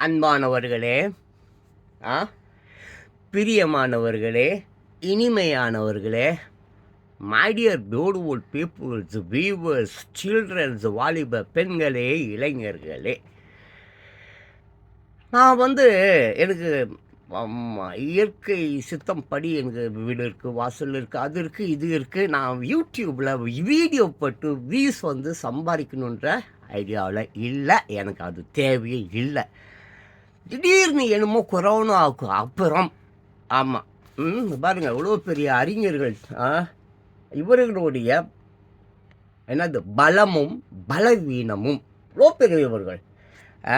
அன்பானவர்களே ஆ? பிரியமானவர்களே இனிமையானவர்களே my dear beautiful peoples viewers childrens வாலிப பெண்களே இளைஞர்களே. நான் வந்து எனக்கு இயற்கை சித்தம் படி எனக்கு வீடு இருக்குது வாசல் இருக்குது அது இருக்குது இது இருக்குது நான் யூடியூப்பில் வீடியோ போட்டு வியூஸ் வந்து சம்பாதிக்கணுன்ற ஐடியாவில் இல்லை. எனக்கு அது தேவையே இல்லை. திடீர்னு என்னமோ கொரோனாவுக்கு அப்புறம் ஆமாம் ம் பாருங்கள் எவ்வளோ பெரிய அறிஞர்கள் ஆ, இவர்களுடைய என்னது பலமும் பலவீனமும் இவ்வளோ பெரியவர்கள் ஆ,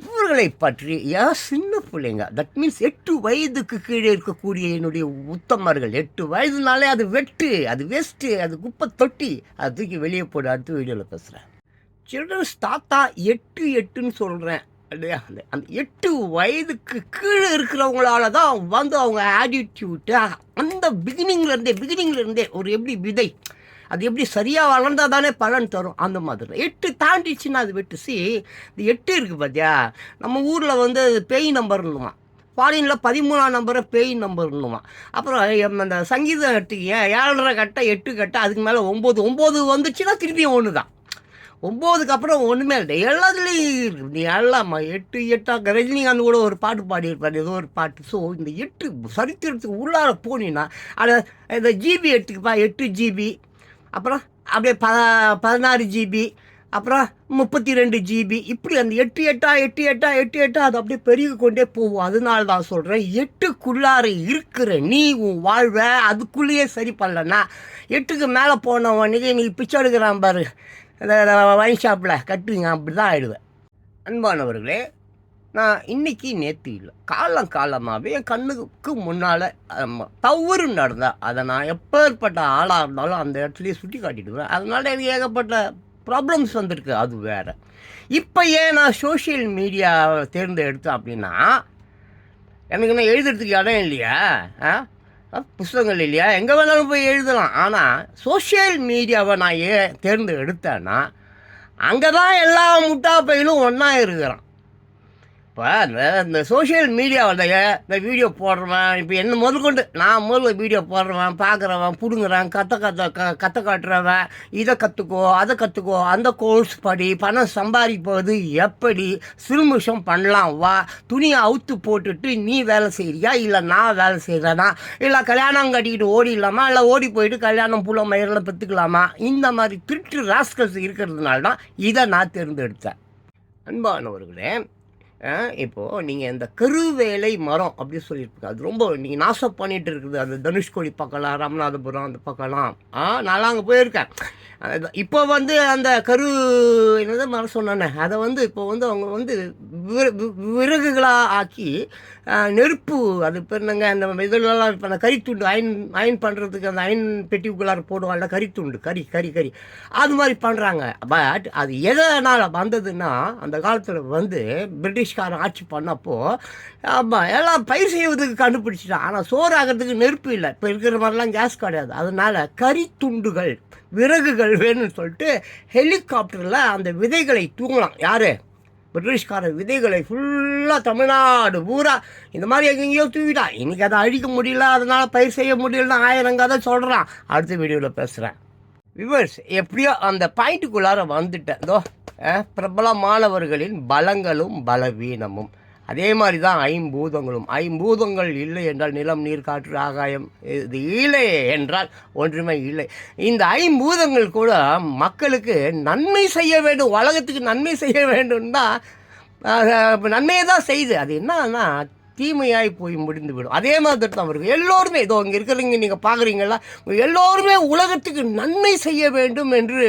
இவர்களை பற்றி ஏன் சின்ன பிள்ளைங்க தட் மீன்ஸ் எட்டு வயதுக்கு கீழே இருக்கக்கூடிய என்னுடைய உத்தமர்கள் எட்டு வயதுனாலே அது வெட்டு அது வேஸ்ட்டு அது குப்பை தொட்டி அது தூக்கி வெளியே போட அடுத்து வீடியோவில் பேசுகிறேன் சில்ட்ரன்ஸ் தாத்தா எட்டு எட்டுன்னு சொல்கிறேன் இல்லையா? அந்த அந்த எட்டு வயதுக்கு கீழே இருக்கிறவங்களால தான் வந்து அவங்க ஆட்டிடியூட்டு அந்த பிகினிங்லேருந்தே பிகினிங்லேருந்தே ஒரு எப்படி விதை அது எப்படி சரியாக வளர்ந்தால் தானே பலன் தரும்? அந்த மாதிரி எட்டு தாண்டிச்சுன்னா அது வெட்டு. இந்த எட்டு இருக்குது பார்த்தியா நம்ம ஊரில் வந்து பேய் நம்பர்னுமா ஃபாரினில் பதிமூணாம் நம்பரை பேய் நம்பர்னுமா அப்புறம் அந்த சங்கீதம் எடுத்துக்கிய ஏழரை கட்ட எட்டு கட்ட அதுக்கு மேலே ஒம்பது ஒம்பது வந்துச்சுன்னா திருப்பியும் ஒன்று தான் ஒம்போதுக்கு அப்புறம் ஒன்றுமே இல்லை. எல்லாத்துலேயும் இருக்குது நீ எல்லாம்மா எட்டு எட்டாக ரஜினிகாந்த் கூட ஒரு பாட்டு பாடியிருப்பார். ஏதோ ஒரு பாட்டு. ஸோ இந்த எட்டு சரித்திரத்துக்கு உள்ளார போனீங்கன்னா அதை இந்த ஜிபி எடுத்துக்கப்பா. எட்டு ஜிபி அப்புறம் அப்படியே ப பதினாறு ஜிபி அப்புறம் முப்பத்தி ரெண்டு ஜிபி இப்படி அந்த எட்டு எட்டா எட்டு எட்டா எட்டு எட்டா அது அப்படியே பெருகி கொண்டே போகும். அதனால தான் சொல்கிறேன் எட்டுக்குள்ளார இருக்கிற நீ உன் வாழ்வை அதுக்குள்ளேயே சரி பண்ணலன்னா எட்டுக்கு மேலே போனவனுக்கு நீ பிச்சை எடுக்கிறான் பாரு. அந்த வைன் ஷாப்பில் கட்டுவீங்க அப்படி தான் ஆயிடுவேன். அன்பானவர்களே நான் இன்னைக்கு நேற்று இல்லை காலம் காலமாகவே என் கண்ணுக்கு முன்னால் தவறு நடந்தால் அதை நான் எப்பேற்பட்ட ஆளாக இருந்தாலும் அந்த இடத்துலையே சுட்டி காட்டிடுவேன் அதனால் எனக்கு ஏகப்பட்ட ப்ராப்ளம்ஸ் வந்திருக்கு அது வேறு. இப்போ ஏன் நான் சோஷியல் மீடியாவை தேர்ந்தெடுத்தேன் அப்படின்னா எனக்கு நான் எழுதுறதுக்கு இடம் இல்லையா? ஆ, புஸ்தகங்கள் இல்லையா? எங்கே வேணாலும் போய் எழுதலாம். ஆனால் சோஷியல் மீடியாவை நான் ஏன் தேர்ந்து எடுத்தேன்னா அங்கே தான் எல்லா முட்டாப்பையிலும் ஒன்றா இருக்கிறான். இப்போ இந்த இந்த சோஷியல் மீடியாவில் இந்த வீடியோ போடுறவன் இப்போ என்ன முதற்கொண்டு நான் முதல்ல வீடியோ போடுறவன் பார்க்குறவன் பிடுங்குறான் கத்த கத்த க கத்த காட்டுறவன் இதை கற்றுக்கோ அதை கற்றுக்கோ அந்த கோர்ஸ் படி பணம் சம்பாதிப்பது எப்படி? சிறுமிஷம் பண்ணலாம் வா. துணியை அவுத்து போட்டுட்டு நீ வேலை செய்கிறியா இல்லை நான் வேலை செய்கிறேனா இல்லை கல்யாணம் கட்டிக்கிட்டு ஓடிடலாமா இல்லை ஓடி போயிட்டு கல்யாணம் புள்ள மயிரில் பெற்றுக்கலாமா இந்த மாதிரி திருட்டு ராஸ்கல்ஸ் இருக்கிறதுனால தான் இதை நான் தேர்ந்தெடுத்தேன். அன்பானவர்களே இப்போது நீங்கள் இந்த கருவேலை மரம் அப்படின்னு சொல்லியிருப்பீங்க. அது ரொம்ப நீங்கள் நாசம் பண்ணிகிட்டு இருக்குது. அந்த தனுஷ்கோடி பக்கலாம் ராமநாதபுரம் அந்த பக்கம்லாம். ஆ நான்லாம் அங்கே போயிருக்கேன். இப்போ வந்து அந்த கரு என்னது மரம் சொன்னானே அதை வந்து இப்போ வந்து அவங்க வந்து விறகுகளாக ஆக்கி நெருப்பு அது இப்போ என்னங்க அந்த இதெல்லாம் இப்போ அந்த கறித்துண்டு அயன் அயன் பண்ணுறதுக்கு அந்த அயன் பெட்டிக்குள்ளார போடுவாங்கல்ல கறித்துண்டு கறி கறி கறி அது மாதிரி பண்ணுறாங்க பட் அது எதனால் வந்ததுன்னா அந்த காலத்தில் வந்து பிரிட்டிஷ் பிரிட்டிஷ்காரன் ஆட்சி பண்ணப்போ ஆமாம் எல்லாம் பயிர் செய்வதுக்கு கண்டுபிடிச்சிட்டான். ஆனால் சோறு ஆகிறதுக்கு நெருப்பு இல்லை. இப்போ இருக்கிற மாதிரிலாம் கேஸ் கிடையாது. அதனால் கறித்துண்டுகள் விறகுகள் வேணும்னு சொல்லிட்டு ஹெலிகாப்டரில் அந்த விதைகளை தூங்கலாம். யார்? பிரிட்டிஷ்கார விதைகளை ஃபுல்லாக தமிழ்நாடு பூரா இந்த மாதிரி எங்கெங்கேயோ தூவிட்டான் இன்றைக்கி அதை அழிக்க முடியல. அதனால் பயிர் செய்ய முடியலன்னு ஆயிரம் கதை சொல்கிறான் அடுத்த வீடியோவில் பேசுகிறேன் விவர்ஸ் எப்படியோ அந்த பாயிண்ட்டுக்குள்ளார வந்துட்டேன். இதோ பிரபலமானவர்களின் பலங்களும் பலவீனமும். அதே மாதிரி தான் ஐம்பூதங்களும். ஐம்பூதங்கள் இல்லை என்றால் நிலம் நீர் காற்று ஆகாயம் இது இல்லை என்றால் ஒன்றுமே இல்லை. இந்த ஐம்பூதங்கள் கூட மக்களுக்கு நன்மை செய்ய வேண்டும் உலகத்துக்கு நன்மை செய்ய வேண்டும்னா நன்மையை தான் செய்யுது அது என்னன்னா தீமையாய் போய் முடிந்துவிடும். அதே மாதிரி தான் அவர்கள். எல்லோருமே இதோ இங்கே இருக்கிறீங்க நீங்கள் பார்க்குறீங்களா? எல்லோருமே உலகத்துக்கு நன்மை செய்ய வேண்டும் என்று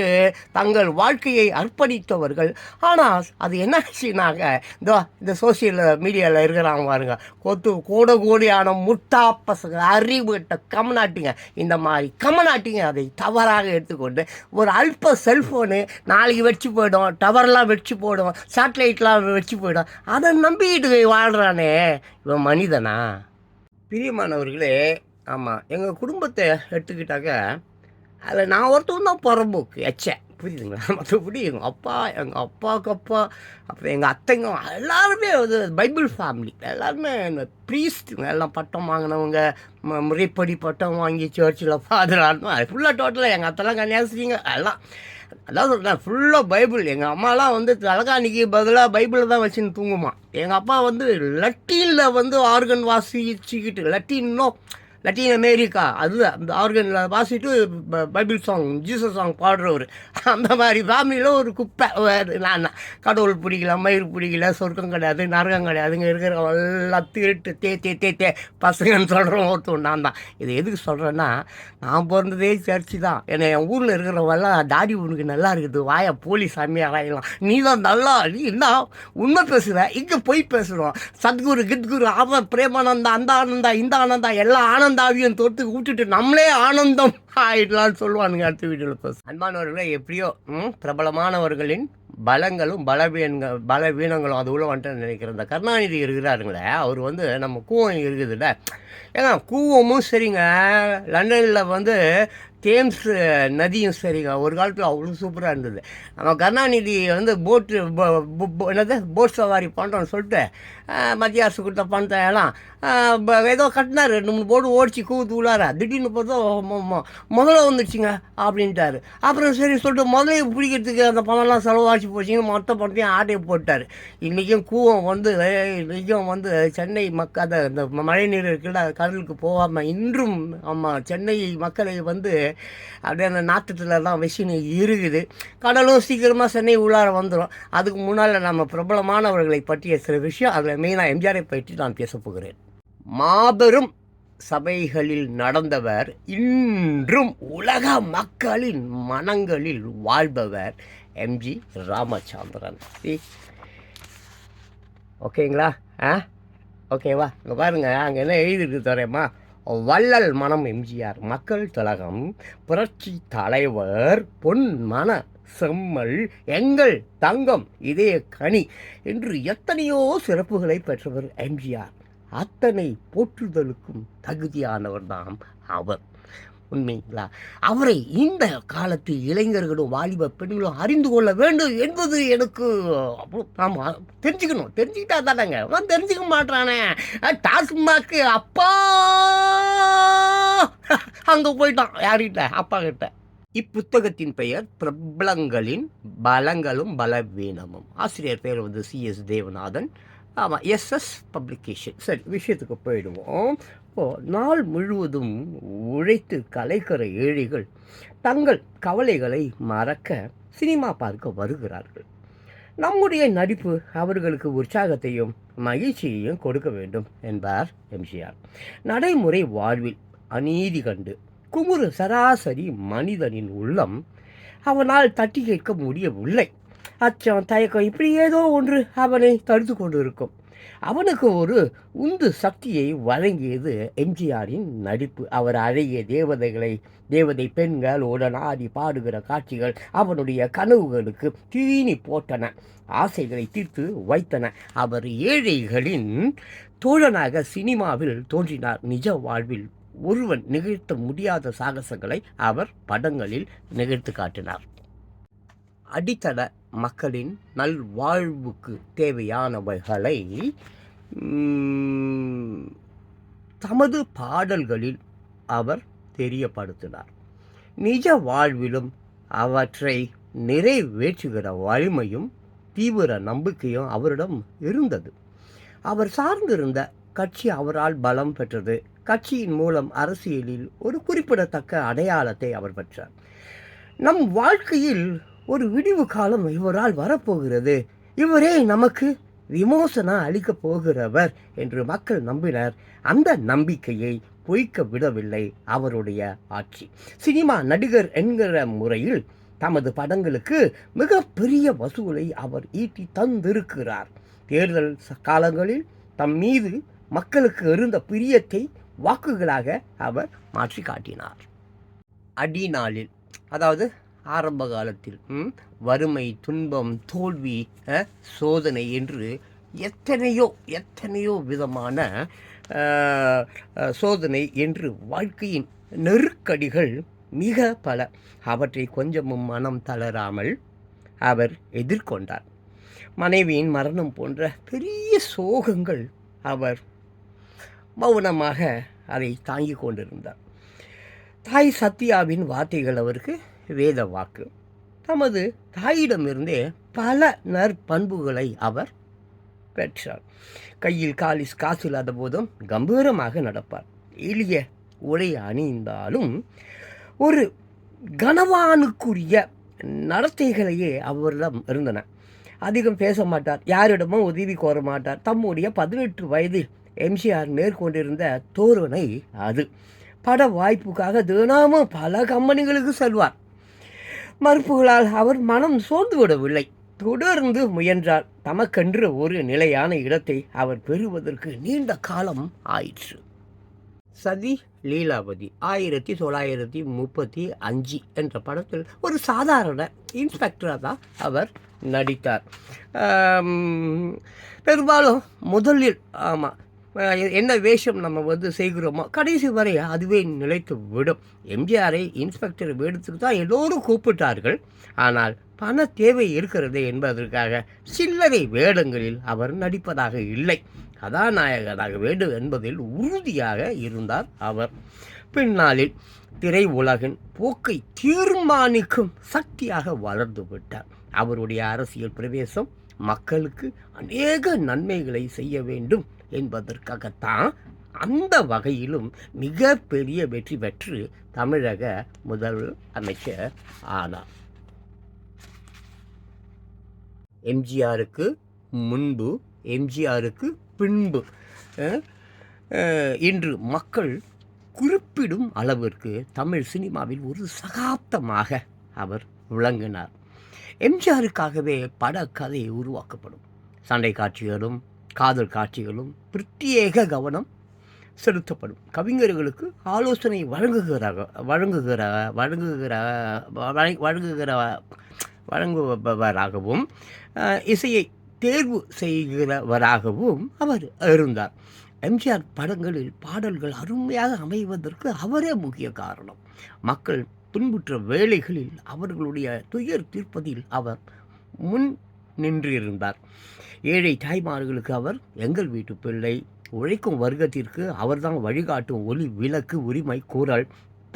தங்கள் வாழ்க்கையை அர்ப்பணித்தவர்கள். ஆனால் அது என்னாச்சுனாங்க இதோ இந்த சோசியல் மீடியாவில் இருக்கிறாங்க பாருங்க. கொத்து கூட கோடியான முட்டா பசங்க அறிவுகிட்ட கமநாட்டிங்க. இந்த மாதிரி கமநாட்டிங்க அதை தவறாக எடுத்துக்கொண்டு ஒரு அல்ப செல்ஃபோனு நாளைக்கு வச்சு போயிடும் டவர்லாம் வச்சு போடும் சேட்டலைட்லாம் வச்சு போயிடும். அதை நம்பிக்கிட்டு வாழ்கிறானே இவன் மனிதனா? பிரியமானவர்களே ஆமாம் எங்கள் குடும்பத்தை எடுத்துக்கிட்டாக்க அதில் நான் ஒருத்தவன் தான் புறம்போக்கு. எச்ச புரியுதுங்களா? மற்றபடி எங்கள் அப்பா எங்கள் அப்பாவுக்கு அப்பா அப்புறம் எங்கள் அத்தைங்க எல்லாருமே வந்து பைபிள் ஃபேமிலி. எல்லாருமே இந்த ப்ரீஸ்ட்டுங்க எல்லாம் பட்டம் வாங்கினவங்க ம- முறைப்படி பட்டம் வாங்கி சர்ச்சில் ஃபாதர் ஆடணும் ஃபுல்லாக டோட்டலாக எங்கள் அத்தெல்லாம் கன்னியாசிரிங்க எல்லாம். அதான் சொல்கிறேன் ஃபுல்லாக பைபிள். எங்கள் அம்மாலாம் வந்து தலைகாணிக்கு பதிலாக பைபிளை தான் வச்சுன்னு தூங்குமா. எங்கள் அப்பா வந்து லட்டீனில் வந்து ஆர்கன் வாசிச்சுக்கிட்டு லட்டீன்னோ லத்தீன் அமெரிக்கா அதுதான் அந்த ஆர்கனில் வாசிட்டு ப- பைபிள் சாங் ஜீசஸ் சாங் பாடுறவர். அந்த மாதிரி ஃபேமிலியில் ஒரு குப்பை. நான் கடவுள் பிடிக்கல மயிர் பிடிக்கல சொர்க்கம் கிடையாது நரகம் கிடையாதுங்க இருக்கிற எல்லாம் திருட்டு தே தே தே தே. பசங்கன்னு சொல்கிறோம் ஒருத்தவன் நான் தான். இது எதுக்கு சொல்கிறேன்னா நான் பிறந்ததே சர்ச்சு தான். என்னை என் ஊரில் இருக்கிறவெல்லாம் தாடி உனக்கு நல்லா இருக்குது. வாயா போலீஸ் சாமியார் வாயிடலாம் நீ தான் நல்லா நீ என்ன? உண்மை பேசுகிற இங்கே போய் பேசுகிறோம் சத்குரு கித்குரு அவன் பிரேமானந்தா அந்த ஆனந்தா இந்த ஆனந்தா எல்லா ஆனந்தாவையும் தொட்டு விட்டுட்டு நம்மளே ஆனந்தம் ஆயிடலாம்னு சொல்லுவானுங்க அடுத்த வீடியோவில் பேச அன்பானவர்களே எப்படியோ பிரபலமானவர்களின் பலங்களும் பலவீனங்கள் பலவீனங்களும் அது உள்ள வந்துட்டு நினைக்கிறேன். இந்த கருணாநிதி இருக்கிறாருங்களே அவர் வந்து நம்ம கூவம் இருக்குதுல்ல. ஏன்னா கூவமும் சரிங்க. லண்டனில் வந்து தேம்ஸ் நதியும் சரிங்க. ஒரு காலத்தில் அவ்வளோ சூப்பராக இருந்தது. நம்ம கருணாநிதி வந்து போட்டு என்னது? போட் சவாரி பண்ணுறோன்னு சொல்லிட்டு மத்திய அரசு கொடுத்த பணத்தை எல்லாம் ஏதோ கட்டினார் ரெண்டு மூணு போர்டு ஓடிச்சு கூத்து உள்ளார. திடீர்னு பார்த்தா முதல்ல வந்துடுச்சுங்க அப்படின்ட்டாரு. அப்புறம் சரி சொல்லிட்டு முதலையை பிடிக்கிறதுக்கு அந்த பணம்லாம் செலவாச்சு போச்சுங்க மொத்த பணத்தையும் ஆட்டையை போட்டார். இன்றைக்கும் கூவம் வந்து இன்றைக்கும் வந்து சென்னை மக்கள் அந்த இந்த மழை நீர் இருக்கிற கடலுக்கு போகாமல் இன்றும் ஆமாம் சென்னை மக்களை வந்து அப்படியே அந்த நாட்டத்தில் தான் வச்சுன்னு இருக்குது கடலும் சீக்கிரமாக சென்னை உள்ளார வந்துடும் அதுக்கு முன்னால் நம்ம பிரபலமானவர்களை பற்றிய சில விஷயம் அதில் மெயினாக எம்ஜிஆரை பற்றி நான் பேசப் போகிறேன் மாபெரும் சபைகளில் நடந்தவர் இன்றும் உலக மக்களின் மனங்களில் வாழ்பவர் எம்ஜி ராமச்சந்திரன். See? ஓகேங்களா? ஆ ஓகேவா இங்கே பாருங்கள் அங்கே என்ன எழுதிருக்கு தரேம்மா வள்ளல் மனம் எம்ஜிஆர் மக்கள் திலகம் புரட்சி தலைவர் பொன் மன செம்மல் எங்கள் தங்கம் இதே கனி என்று எத்தனையோ சிறப்புகளை பெற்றவர் எம்ஜிஆர். அத்தனை போற்றுதலுக்கும் தகுதியானவர் தான் அவர். உண்மைங்களா? அவரை இந்த காலத்து இளைஞர்களும் வாலிப பெண்களும் அறிந்து கொள்ள வேண்டும் என்பது எனக்கு ஆமாம் தெரிஞ்சுக்கணும். தெரிஞ்சுக்கிட்டா தானேங்க. அவன் தெரிஞ்சுக்க மாட்டானே டாஸ்மாக்கு அப்பா! அங்கே போயிட்டான். யார்கிட்ட? அப்பா கிட்ட. இப்புத்தகத்தின் பெயர் பிரபலங்களின் பலங்களும் பலவீனமும். ஆசிரியர் பெயர் வந்து சிஎஸ் தேவநாதன். ஆமாம் எஸ்எஸ் பப்ளிகேஷன். சரி விஷயத்துக்கு போயிடுவோம். இப்போது நாள் முழுவதும் உழைத்து கலைக்கிற ஏழைகள் தங்கள் கவலைகளை மறக்க சினிமா பார்க்க வருகிறார்கள். நம்முடைய நடிப்பு அவர்களுக்கு உற்சாகத்தையும் மகிழ்ச்சியையும் கொடுக்க வேண்டும் என்பார் எம்ஜிஆர் நடைமுறை வாழ்வில் அநீதி கண்டு குமுறு சராசரி மனிதனின் உள்ளம் அவனால் தட்டி கேட்க முடியவில்லை. அச்சம் தயக்கம் இப்படி ஏதோ ஒன்று அவனை தடுத்து கொண்டிருக்கும். அவனுக்கு ஒரு உந்து சக்தியை வழங்கியது எம்ஜிஆரின் நடிப்பு. அவர் அழகிய தேவதைகளை தேவதை பெண்கள் உடனாடி பாடுகிற காட்சிகள் அவனுடைய கனவுகளுக்கு தீனி போட்டன ஆசைகளை தீர்த்து வைத்தன. அவர் ஏழைகளின் தோழனாக சினிமாவில் தோன்றினார். நிஜ வாழ்வில் ஒருவன் நிகழ்த்த முடியாத சாகசங்களை அவர் படங்களில் நிகழ்த்து காட்டினார். அடித்தள மக்களின் நல்வாழ்வுக்கு தேவையானவைகளை தமது பாடல்களில் அவர் தெரியப்படுத்தினார். நிஜ வாழ்விலும் அவற்றை நிறைவேற்றுகிற வலிமையும் தீவிர நம்பிக்கையும் அவரிடம் இருந்தது. அவர் சார்ந்திருந்த கட்சி அவரால் பலம் பெற்றது. கட்சியின் மூலம் அரசியலில் ஒரு குறிப்பிடத்தக்க அடையாளத்தை அவர் பெற்றார். நம் வாழ்க்கையில் ஒரு விடிவு காலம் இவரால் வரப்போகிறது. இவரே நமக்கு விமோசனம் அளிக்கப் போகிறவர் என்று மக்கள் நம்பினர். அந்த நம்பிக்கையை பொய்க்க விடவில்லை அவருடைய ஆட்சி. சினிமா நடிகர் என்கிற முறையில் தமது படங்களுக்கு மிகப்பெரிய வசூலை அவர் ஈட்டி தந்திருக்கிறார். தேர்தல் ச- காலங்களில் தம் மீது மக்களுக்கு இருந்த பிரியத்தை வாக்குகளாக அவர் மாற்றி காட்டினார். அடிநாளில் அதாவது ஆரம்ப காலத்தில் வறுமை துன்பம் தோல்வி சோதனை என்று எத்தனையோ எத்தனையோ விதமான சோதனை என்று வாழ்க்கையின் நெருக்கடிகள் மிக பல. அவற்றை கொஞ்சமும் மனம் தளராமல் அவர் எதிர்கொண்டார். மனைவியின் மரணம் போன்ற பெரிய சோகங்கள் அவர் மௌனமாக அதை தாங்கி கொண்டிருந்தார். தாய் சத்யாவின் வார்த்தைகள் அவருக்கு வேத வாக்கு. தமது தாயிடமிருந்தே பல நற்பண்புகளை அவர் பெற்றார். கையில் காலிஸ் காசு இல்லாத போதும் கம்பீரமாக நடப்பார். எளிய உடை அணிந்தாலும் ஒரு கனவானுக்குரிய நடத்தைகளையே அவரிடம் இருந்தன. அதிகம் பேச மாட்டார். யாரிடமும் உதவி கோர மாட்டார். தம்முடைய பதினெட்டு வயதில் எம்ஜிஆர் மேற்கொண்டிருந்த தோரணை அது. பட வாய்ப்புக்காக தினமும் பல கம்பெனிகளுக்கு செல்வார். மறுப்புகளால் அவர் மனம் சோர்ந்து விடவில்லை தொடர்ந்து முயன்றார். தமக்கென்று ஒரு நிலையான இடத்தை அவர் பெறுவதற்கு நீண்ட காலம் ஆயிற்று. சதி லீலாவதி ஆயிரத்தி தொள்ளாயிரத்தி முப்பத்தி அஞ்சு என்ற படத்தில் ஒரு சாதாரண இன்ஸ்பெக்டராக தான் அவர் நடித்தார். பெரும்பாலும் முதலில் ஆமாம் என்ன வேஷம் நம்ம வந்து செய்கிறோமோ கடைசி வரை அதுவே நிலைத்து விடும். எம்ஜிஆரை இன்ஸ்பெக்டர் வேடத்துக்கு தான் எல்லோரும் கூப்பிட்டார்கள். ஆனால் பண தேவை இருக்கிறது என்பதற்காக சில்லறை வேடங்களில் அவர் நடிப்பதாக இல்லை. கதாநாயகனாக வேண்டும் என்பதில் உறுதியாக இருந்தார் அவர். பின்னாளில் திரை உலகின் போக்கை தீர்மானிக்கும் சக்தியாக வளர்ந்து விட்டார். அவருடைய அரசியல் பிரவேசம் மக்களுக்கு அநேக நன்மைகளை செய்ய வேண்டும். என்பதற்காகத்தான் அந்த வகையிலும் மிக பெரிய வெற்றி பெற்று தமிழக முதல் அமைச்சர் ஆனார். எம்ஜிஆருக்கு முன்பு எம்ஜிஆருக்கு பின்பு இன்று மக்கள் குறிப்பிடும் அளவிற்கு தமிழ் சினிமாவில் ஒரு சகாப்தமாக அவர் விளங்கினார். எம்ஜிஆருக்காகவே படக்கதை உருவாக்கப்படும். சண்டை காட்சிகளும் காதல் காட்சிகளும் பிரத்யேக கவனம் செலுத்தப்படும். கவிஞர்களுக்கு ஆலோசனை வழங்குகிற வழங்குகிற வழங்குகிற வழங்குகிற வழங்குபவராகவும் இசையை தேர்வு செய்கிறவராகவும் அவர் இருந்தார். எம்ஜிஆர் படங்களில் பாடல்கள் அருமையாக அமைவதற்கு அவரே முக்கிய காரணம். மக்கள் துன்புற்ற வேலைகளில் அவர்களுடைய துயர் தீர்ப்பதில் அவர் முன் நின்றிருந்தார். ஏழை தாய்மார்களுக்கு அவர் எங்கள் வீட்டு பிள்ளை உழைக்கும் வர்க்கத்திற்கு அவர்தான் வழிகாட்டும் ஒளி விளக்கு உரிமை கூறல்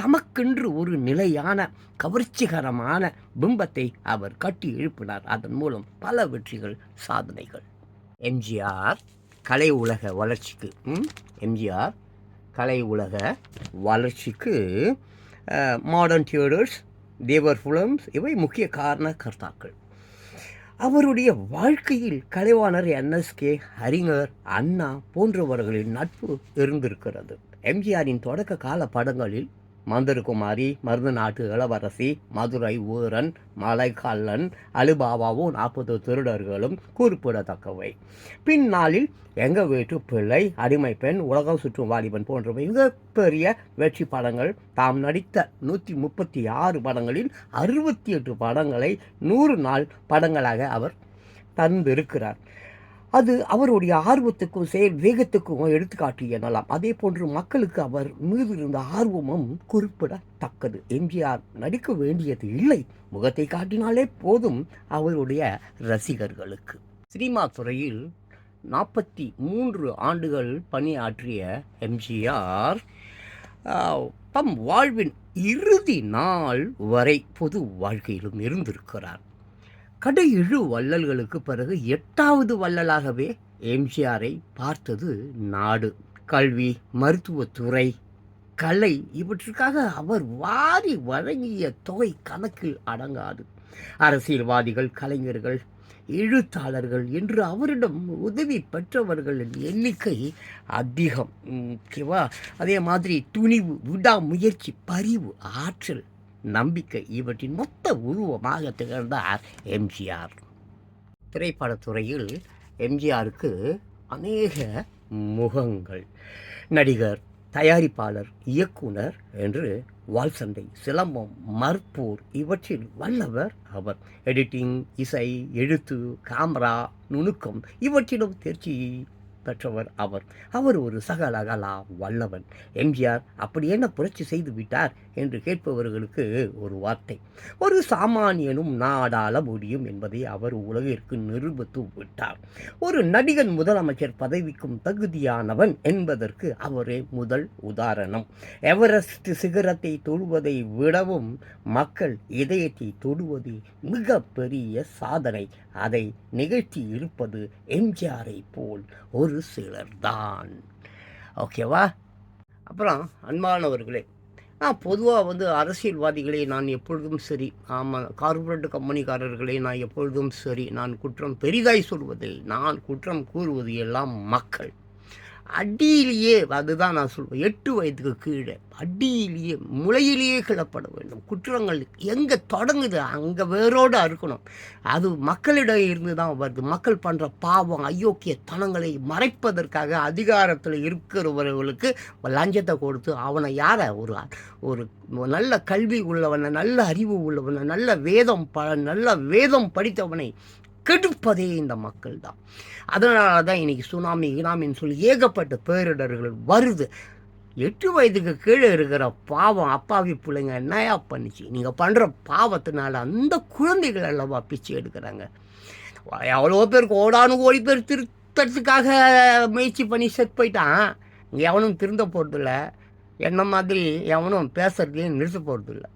தமக்கென்று ஒரு நிலையான கவர்ச்சிகரமான பிம்பத்தை அவர் கட்டி எழுப்பினார். அதன் மூலம் பல வெற்றிகள் சாதனைகள். எம்ஜிஆர் கலை உலக வளர்ச்சிக்கு எம்ஜிஆர் கலை உலக வளர்ச்சிக்கு மாடர்ன் தியேட்டர்ஸ் தேவர் ஃபிலிம்ஸ் இவை முக்கிய காரண கர்த்தாக்கள் அவருடைய வாழ்க்கையில் கலைவாணர் என்எஸ்கே அறிஞர் அண்ணா போன்றவர்களின் நட்பு இருந்திருக்கிறது. எம்ஜிஆரின் தொடக்க கால படங்களில் மந்திரகுமாரி மருந்து நாட்டு இளவரசி மதுரை ஊரன் மலைக்கல்லன் அலுபாபாவும் நாற்பது திருடர்களும் குறிப்பிடத்தக்கவை. பின்னாளில் எங்கள் வீட்டு பிள்ளை அடிமை பெண் உலகம் சுற்றும் வாலிபன் போன்றவை மிகப்பெரிய வெற்றி படங்கள். தாம் நடித்த நூற்றி முப்பத்தி ஆறு படங்களில் அறுபத்தி எட்டு படங்களை நூறு நாள் படங்களாக அவர் தந்திருக்கிறார். அது அவருடைய ஆர்வத்துக்கும் செயல் வேகத்துக்கும் எடுத்துக்காட்டு எனலாம். அதே போன்று மக்களுக்கு அவர் மீது இருந்த ஆர்வமும் குறிப்பிடத்தக்கது. எம்ஜிஆர் நடிக்க வேண்டியது இல்லை. முகத்தை காட்டினாலே போதும் அவருடைய ரசிகர்களுக்கு. சினிமா துறையில் நாற்பத்தி மூன்று ஆண்டுகள் பணியாற்றிய எம்ஜிஆர் தம் வாழ்வின் இறுதி நாள் வரை பொது வாழ்க்கையிலும் இருந்திருக்கிறார். கடையிழு வள்ளல்களுக்கு பிறகு எட்டாவது வள்ளலாகவே எம்ஜிஆரை பார்த்தது நாடு கல்வி மருத்துவத்துறை கலை இவற்றுக்காக அவர் வாரி வழங்கிய தொகை கணக்கில் அடங்காது. அரசியல்வாதிகள் கலைஞர்கள் எழுத்தாளர்கள் என்று அவரிடம் உதவி பெற்றவர்களின் எண்ணிக்கை அதிகம். ஓகேவா? அதே மாதிரி துணிவு விடாமுயற்சி பரிவு ஆற்றல் நம்பிக்கை இவற்றின் மொத்த உருவமாக திகழ்ந்தார் எம்ஜிஆர். திரைப்படத்துறையில் எம்ஜிஆருக்கு அநேக முகங்கள். நடிகர் தயாரிப்பாளர் இயக்குனர் என்று வால்சந்தை சிலம்பம் மற்போர் இவற்றில் வல்லவர் அவர். எடிட்டிங் இசை எழுத்து கேமரா நுணுக்கம் இவற்றிலும் தேர்ச்சி பெற்றவர் அவர். அவர் ஒரு சகலகலா வல்லவன். எம்ஜிஆர் அப்படி என்ன புரட்சி செய்து விட்டார் என்று கேட்பவர்களுக்கு ஒரு வார்த்தை. ஒரு சாமானியனும் நாடாள முடியும் என்பதை அவர் உலகிற்கு நிரூபித்து விட்டார். ஒரு நடிகன் முதலமைச்சர் பதவிக்கும் தகுதியானவன் என்பதற்கு அவரே முதல் உதாரணம். எவரெஸ்ட் சிகரத்தை தொடுவதை விடவும் மக்கள் இதயத்தை தொடுவது மிக பெரிய சாதனை. அதை நிகழ்த்தி இருப்பது எம்ஜிஆரை போல் ஒரு ஒரு சிலர் தான் ஓகேவா அப்புறம் அன்பானவர்களே நான் பொதுவாக வந்து அரசியல்வாதிகளை நான் எப்பொழுதும் சரி. ஆமாம் கார்ப்பரேட் கம்பெனிக்காரர்களை நான் எப்பொழுதும் சரி. நான் குற்றம் பெரிதாய் சொல்வதில் நான் குற்றம் கூறுவது எல்லாம் மக்கள். அடியிலேயே அதுதான் நான் சொல்வேன் எட்டு வயதுக்கு கீழே அடியிலேயே முளையிலேயே கிளப்பட வேண்டும். குற்றங்கள் எங்கே தொடங்குது அங்கே வேரோடு அறுக்கணும் அது மக்களிடம் இருந்து தான் வருது. மக்கள் பண்ணுற பாவம் அயோக்கிய தனங்களை மறைப்பதற்காக அதிகாரத்தில் இருக்கிறவர்களுக்கு லஞ்சத்தை கொடுத்து அவனை யாரை ஒரு ஒரு நல்ல கல்வி உள்ளவனை நல்ல அறிவு உள்ளவனை நல்ல வேதம் ப நல்ல வேதம் படித்தவனை கெடுப்பதே இந்த மக்கள் தான் அதனால தான் இன்றைக்கி சுனாமி இனாமின்னு சொல்லி ஏகப்பட்ட பேரிடர்கள் வருது. எட்டு வயதுக்கு கீழே இருக்கிற பாவம் அப்பாவி பிள்ளைங்க என்னயா பண்ணுச்சு? நீங்கள் பண்ணுற பாவத்தினால அந்த குழந்தைகள் அல்லவா பிச்சை எடுக்கிறாங்க? எவ்வளோ பேர் கோடானு கோடி பேர் திருத்தத்துக்காக முயற்சி பண்ணி செட் போயிட்டான். இங்கே எவனும் திருந்த போகிறதில்ல என்ன மாதிரி எவனும் பேசுறதையும் நிறுத்த போகிறதில்ல